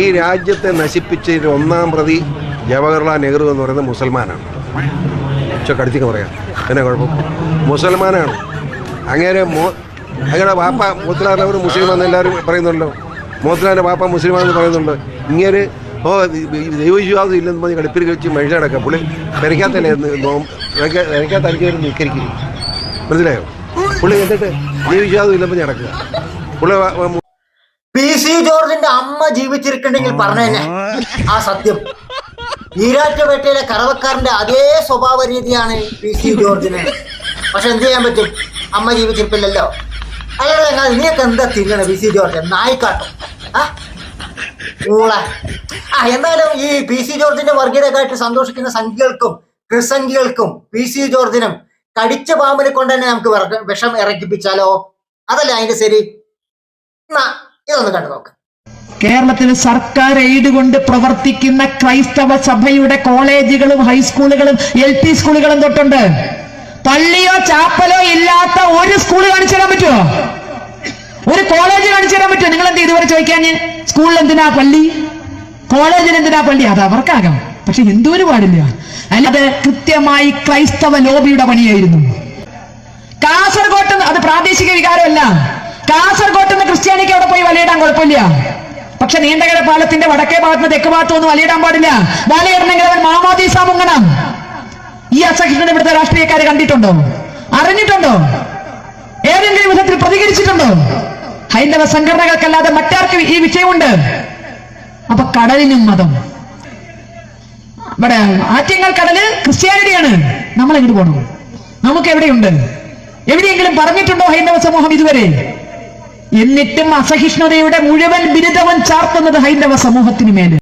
ഈ രാജ്യത്തെ നശിപ്പിച്ച ഒന്നാം പ്രതി ജവഹർലാൽ നെഹ്റു എന്ന് പറയുന്നത് മുസൽമാനാണ്. പക്ഷെ കടുത്തിക്ക് പറയാം. എന്നാ കുഴപ്പം? മുസൽമാനാണ്. അങ്ങനെ മോ അങ്ങനെ വാപ്പ മോത്തിലാറിനവർ മുസ്ലിമാണെന്ന് എല്ലാവരും പറയുന്നുണ്ടല്ലോ. മോത്തിലാറിന്റെ വാപ്പ മുസ്ലിമാണെന്ന് പറയുന്നുണ്ട്. ഇങ്ങനെ ഓ ദൈവവിശ്വാസം ഇല്ലെന്ന് പറഞ്ഞ് കളിപ്പിൽ വെച്ച് മനുഷ്യടക്കം പുള്ളി പെരയ്ക്കാത്തല്ലേ പെരയ്ക്കാത്ത അഞ്ചു പേര് നിൽക്കരിക്കും മനസ്സിലായോ? പുള്ളി എന്നിട്ട് ദൈവവിശ്വാസം ഇല്ലെന്ന് പറഞ്ഞ് നടക്കുക. പുള്ളി പി സി ജോർജിന്റെ അമ്മ ജീവിച്ചിരിക്കണ്ടെങ്കിൽ പറഞ്ഞേനെ ആ സത്യം. ഈരാറ്റുപേട്ടയിലെ കറവക്കാരന്റെ അതേ സ്വഭാവ രീതിയാണ് പി സി ജോർജിന്. പക്ഷെ എന്ത് ചെയ്യാൻ പറ്റും? അമ്മ ജീവിച്ചിരിപ്പില്ലല്ലോ. അയാളെ നീയൊക്കെ എന്താ തിന്നണ പി സി ജോർജ്? നായിക്കാട്ടോ ആ? ഊള. ആ എന്നാലും ഈ പി സി ജോർജിന്റെ വർഗീയതക്കായിട്ട് സന്തോഷിക്കുന്ന സംഖ്യകൾക്കും ക്രിസംഖ്യകൾക്കും പി സി ജോർജിനും കടിച്ച പാമ്പിനെ കൊണ്ട് തന്നെ നമുക്ക് വിഷം ഇറക്കിപ്പിച്ചാലോ? അതല്ലേ അതിന്റെ ശരി? എന്നാ ഇതൊന്ന് കണ്ടു നോക്കാം. കേരളത്തിൽ സർക്കാർ എയ്ഡ് കൊണ്ട് പ്രവർത്തിക്കുന്ന ക്രൈസ്തവ സഭയുടെ കോളേജുകളും ഹൈസ്കൂളുകളും എൽ പി സ്കൂളുകളും തൊട്ടുണ്ട്. പള്ളിയോ ചാപ്പലോ ഇല്ലാത്ത ഒരു സ്കൂൾ കാണിച്ചു തരാൻ പറ്റുമോ ഒരു കോളേജ് കാണിച്ചു തരാൻ പറ്റുമോ നിങ്ങൾ എന്ത് ഇതുവരെ ചോദിക്കാൻ സ്കൂളിൽ എന്തിനാ പള്ളി? കോളേജിൽ എന്തിനാ പള്ളി? അത് അവർക്കാകാം. പക്ഷെ ഹിന്ദുവിന് പാടില്ല. അല്ലാതെ കൃത്യമായി ക്രൈസ്തവ ലോബിയുടെ പണിയായിരുന്നു. കാസർഗോട്ട് അത് പ്രാദേശിക വികാരമല്ല. കാസർഗോട്ട് ക്രിസ്ത്യാനിക്ക് അവിടെ വലയിടാൻ കുഴപ്പമില്ല. പക്ഷെ നീണ്ടകര പാലത്തിന്റെ വടക്കേ ഭാഗത്ത് തെക്ക് ഭാഗത്തൊന്നും വലയിടാൻ പാടില്ല. വലയിടണമെങ്കിൽ അവൻ മാമോദീസ മുങ്ങണം. ഈ അസഹിഷ്ണുത ഇവിടുത്തെ രാഷ്ട്രീയക്കാരെ കണ്ടിട്ടുണ്ടോ? അറിഞ്ഞിട്ടുണ്ടോ? ഏതെങ്കിലും വിധത്തിൽ പ്രതികരിച്ചിട്ടുണ്ടോ? ഹൈന്ദവ സംഘടനകൾക്കല്ലാതെ മറ്റാർക്കും ഈ വിഷയമുണ്ട്. അപ്പൊ കടലിനും മതം. ഇവിടെ ആറ്റിങ്ങൽ കടൽ ക്രിസ്ത്യാനിറ്റിയാണ് നമ്മൾ എങ്ങോട്ട് പോകണം? നമുക്ക് എവിടെയുണ്ട് എവിടെയെങ്കിലും പറഞ്ഞിട്ടുണ്ടോ ഹൈന്ദവ സമൂഹം ഇതുവരെ? എന്നിട്ടും അസഹിഷ്ണുതയുടെ മുഴുവൻ ബിരുദവൻ ചാർത്തുന്നത് ഹൈന്ദവ സമൂഹത്തിന് മേൽ